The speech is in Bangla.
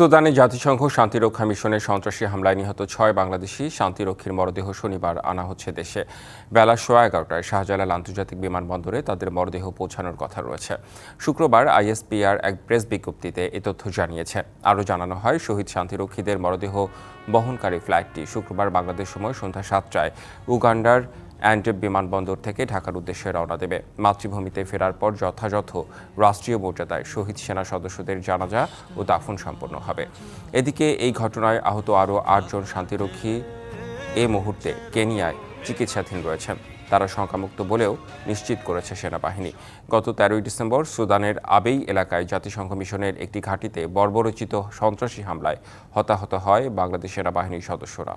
সুদানে জাতিসংঘ শান্তিরক্ষা মিশনের সন্ত্রাসী হামলায় নিহত ছয় বাংলাদেশি শান্তিরক্ষীর মরদেহ শনিবার আনা হচ্ছে দেশে। বেলা সোয়া এগারোটায় শাহজালাল আন্তর্জাতিক বিমানবন্দরে তাদের মরদেহ পৌঁছানোর কথা রয়েছে। শুক্রবার আইএসপিআর এক প্রেস বিজ্ঞপ্তিতে এ তথ্য জানিয়েছে। আরও জানানো হয়, শহীদ শান্তিরক্ষীদের মরদেহ বহনকারী ফ্লাইটটি শুক্রবার বাংলাদেশ সময় সন্ধ্যা সাতটায় উগান্ডার অ্যান্ডেব বিমানবন্দর থেকে ঢাকার উদ্দেশ্যে রওনা দেবে। মাতৃভূমিতে ফেরার পর যথাযথ রাষ্ট্রীয় মর্যাদায় শহীদ সেনা সদস্যদের জানাজা ও দাফন সম্পন্ন হবে। এদিকে এই ঘটনায় আহত আরও আটজন শান্তিরক্ষী এ মুহূর্তে কেনিয়ায় চিকিৎসাধীন রয়েছেন। তারা শঙ্কামুক্ত বলেও নিশ্চিত করেছে সেনাবাহিনী। গত তেরোই ডিসেম্বর সুদানের আবেই এলাকায় জাতিসংঘ মিশনের একটি ঘাঁটিতে বর্বরচিত সন্ত্রাসী হামলায় হতাহত হয় বাংলাদেশ সেনাবাহিনীর সদস্যরা।